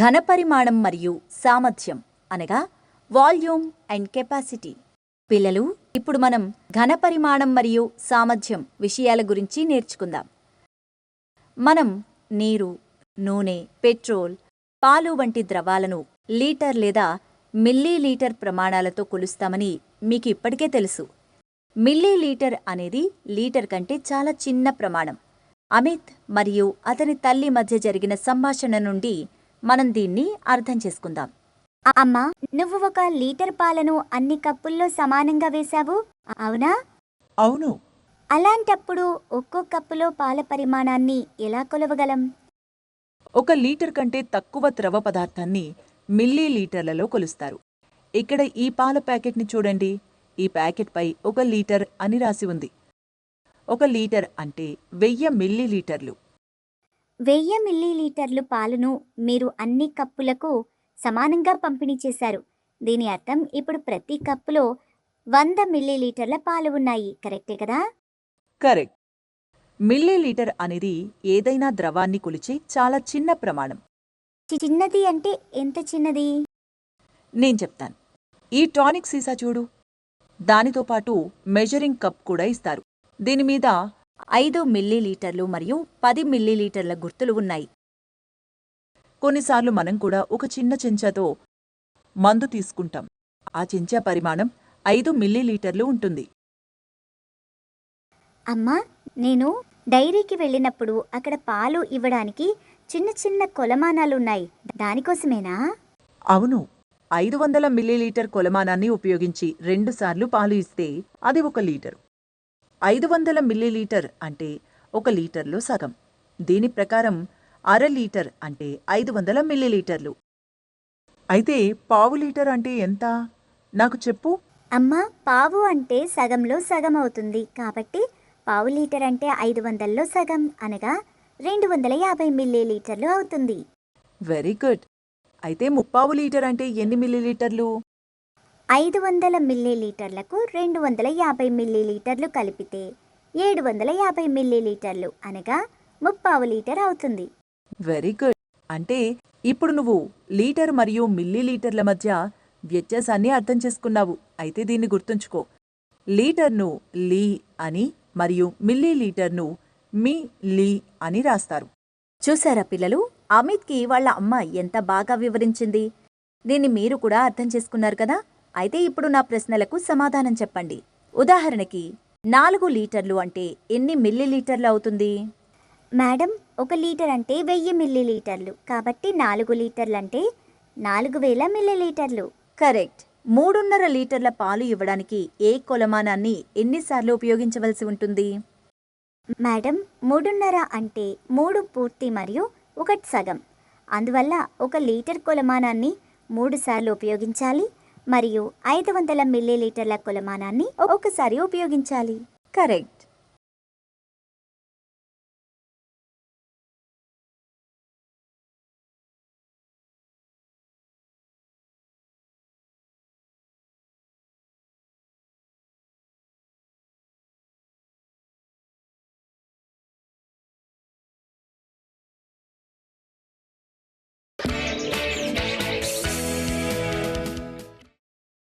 ఘనపరిమాణం మరియు సామర్థ్యం అనగా వాల్యూమ్ అండ్ కెపాసిటీ. పిల్లలు ఇప్పుడు మనం ఘనపరిమాణం మరియు సామర్థ్యం విషయాల గురించి నేర్చుకుందాం. మనం నీరు నూనె పెట్రోల్ పాలు వంటి ద్రవాలను లీటర్ లేదా మిల్లీ లీటర్ ప్రమాణాలతో కొలుస్తామని మీకు ఇప్పటికే తెలుసు. మిల్లీ లీటర్ అనేది లీటర్ కంటే చాలా చిన్న ప్రమాణం. అమిత్ మరియు అతని తల్లి మధ్య జరిగిన సంభాషణ నుండి మనం దీన్ని అర్థం చేసుకుందాం. అమ్మా నువ్వు ఒక లీటర్ పాలను అన్ని కప్పుల్లో సమానంగా వేశావు? అవునా? అవును. అలాంటప్పుడు ఒక్కో కప్పులో పాల పరిమాణాన్ని ఎలా కొలవగలం? ఒక లీటర్ కంటే తక్కువ ద్రవ పదార్థాన్ని మిల్లీ లీటర్లలో కొలుస్తారు. ఇక్కడ ఈ పాల ప్యాకెట్ని చూడండి. ఈ ప్యాకెట్పై ఒక లీటర్ అని రాసి ఉంది. ఒక లీటర్ అంటే వెయ్యి మిల్లీ లీటర్లు వెయ్యి మిల్లీలీటర్లు పాలను మీరు అన్ని కప్పులకు సమానంగా పంపిణీ చేశారు. దీని అర్థం ఇప్పుడు ప్రతి కప్పులో వంద మిల్లీలీటర్ల పాలు ఉన్నాయి. కరెక్టే కదా? కరెక్ట్. మిల్లీ లీటర్ అనేది ఏదైనా ద్రవాన్ని కొలిచే చాలా చిన్న ప్రమాణం. చిన్నది అంటే ఎంత చిన్నది? నేను చెప్తాను. ఈ టానిక్ సీసా చూడు. దానితో పాటు మెజరింగ్ కప్ కూడా ఇస్తారు. దీని మీద ఐదు మిల్లీలీటర్లు మరియు పది మిల్లీలీటర్ల గుర్తులు ఉన్నాయి. కొన్నిసార్లు మనం కూడా ఒక చిన్న చెంచాతో మందు తీసుకుంటాం. ఆ చెంచా పరిమాణం ఐదు మిల్లీలీటర్లు ఉంటుంది. అమ్మా నేను డైరీకి వెళ్ళినప్పుడు అక్కడ పాలు ఇవ్వడానికి చిన్న చిన్న కొలమానాలు ఉన్నాయి దానికోసమేనా? అవును. ఐదు వందల మిల్లీలీటర్ కొలమానాన్ని ఉపయోగించి రెండుసార్లు పాలు ఇస్తే అది ఒక లీటరు. ఐదు వందల మిల్లీలీటర్ అంటే ఒక లీటర్లో సగం. దీని ప్రకారం అర లీటర్ అంటే ఐదు వందల మిల్లీలీటర్లు. అయితే పావు లీటర్ అంటే ఎంత? నాకు చెప్పు. అమ్మా పావు అంటే సగంలో సగం అవుతుంది. కాబట్టి పావు లీటర్ అంటే ఐదు వందల్లో సగం అనగా రెండు వందల యాభై మిల్లీలీటర్లు అవుతుంది. Very good. అయితే ముప్పావు లీటర్ అంటే ఎన్ని మిల్లీలీటర్లు? ఐదు వందల మిల్లీలీటర్లకు రెండు వందల యాభై మిల్లీలీటర్లు కలిపితే ఏడు వందల యాభై మిల్లీలీటర్లు అనగా ముప్పావు లీటర్ అవుతుంది. Very good. అంటే ఇప్పుడు నువ్వు లీటర్ మరియు మిల్లీలీటర్ల మధ్య వ్యత్యాసాన్ని అర్థం చేసుకున్నావు. అయితే దీన్ని గుర్తుంచుకో. లీటర్ను లీ అని మరియు మిల్లీలీటర్ను మీ లీ అని రాస్తారు. చూసారా పిల్లలు? అమిత్కి వాళ్ళ అమ్మ ఎంత బాగా వివరించింది. దీన్ని మీరు కూడా అర్థం చేసుకున్నారు కదా? అయితే ఇప్పుడు నా ప్రశ్నలకు సమాధానం చెప్పండి. ఉదాహరణకి నాలుగు లీటర్లు అంటే ఎన్ని మిల్లీలీటర్లు అవుతుంది? మేడం ఒక లీటర్ అంటే వెయ్యి మిల్లీలీటర్లు. కాబట్టి నాలుగు లీటర్లు అంటే నాలుగు వేల మిల్లీలీటర్లు. కరెక్ట్. మూడున్నర లీటర్ల పాలు ఇవ్వడానికి ఏ కొలమానాన్ని ఎన్నిసార్లు ఉపయోగించవలసి ఉంటుంది? మేడం మూడున్నర అంటే మూడు పూర్తి మరియు ఒకటి సగం. అందువల్ల ఒక లీటర్ కొలమానాన్ని మూడు సార్లు ఉపయోగించాలి. మరియు ఐదు వందల మిల్లీలీటర్ల కొలమానాన్ని ఒకసారి ఉపయోగించాలి. కరెక్ట్.